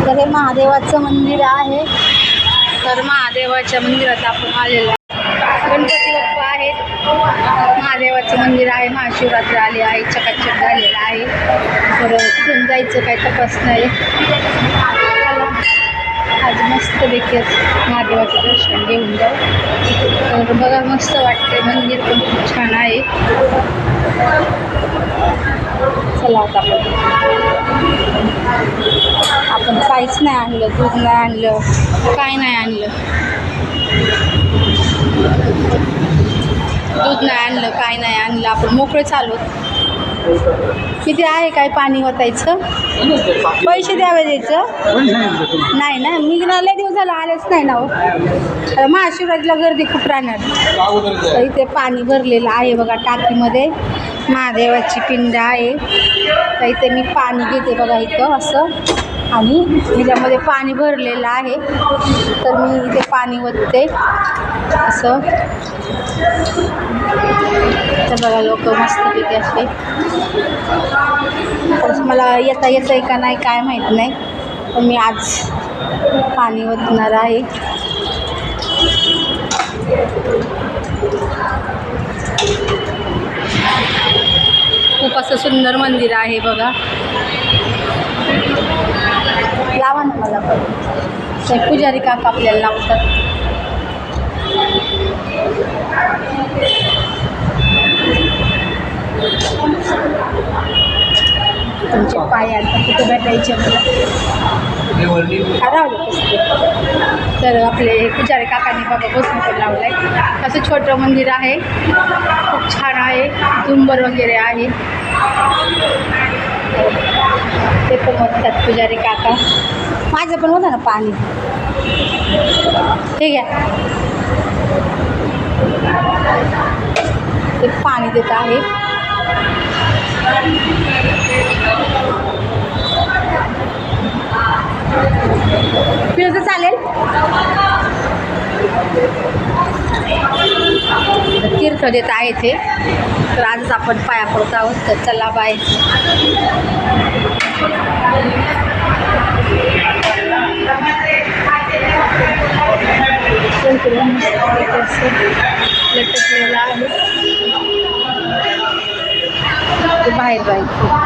तर हे महादेवाचं मंदिर आहे. तर महादेवाच्या मंदिरात आपण आलेलो गणपती बाप्पा आहेत. महादेवाचं मंदिर आहे. महाशिवरात्र आली आहे. चकाचक झालेलं आहे. तर कुठून जायचं काय तपास नाही. आज मस्त देखील महादेवाचं दर्शन घेऊन जाऊ. तर बघा मस्त वाटते मंदिर पण खूप छान आहे. चला आता आपण आपण काहीच नाही आणलं दूध नाही आणलं काय नाही आणलं. दूध नाही आणलं काय नाही आणलं. आपण मोकळे चालू किती आहे काय पाणी वतायचं? पैसे द्यावे द्यायचं? नाही ना मी ना लय दिवस झाला आलेच नाही ना हो. आता महाशिवरात्रीला गर्दी खूप राहणार. तर इथे पाणी भरलेलं आहे बघा टाकीमध्ये. महादेवाची पिंड आहे. तर इथे मी पाणी घेते बघा इथं असं. आणि ह्याच्यामध्ये पाणी भरलेलं आहे. तर मी इथे पाणी ओतते. असं. तर बघा लोक मस्तपैकी असे. मला येता येतं आहे का नाही काय माहीत नाही. पण मी आज पाणी ओतणार आहे. खूप असं सुंदर मंदिर आहे बघा. लावा ना मला पण. पुजारी काका आपल्याला लावतात. तुमचे पाय आता कुठे भेटायचे मला. तर आपले पुजारी काकांनी बाबा बसून पण लावलं आहे असं छोटं मंदिर आहे. खूप छान. झुंबर वगैरे आहे. ते पण म्हणतात पुजारी काका. माझं पण होतं ना पाणी. ठीक आहे ते पाणी देत आहे. पिलं तर चालेल? तीर्थ देत आहे ते तर आजच आपण पाया पडत आहोत तर चला बाय. लटकलेला आहे. ते बाहेर जायचं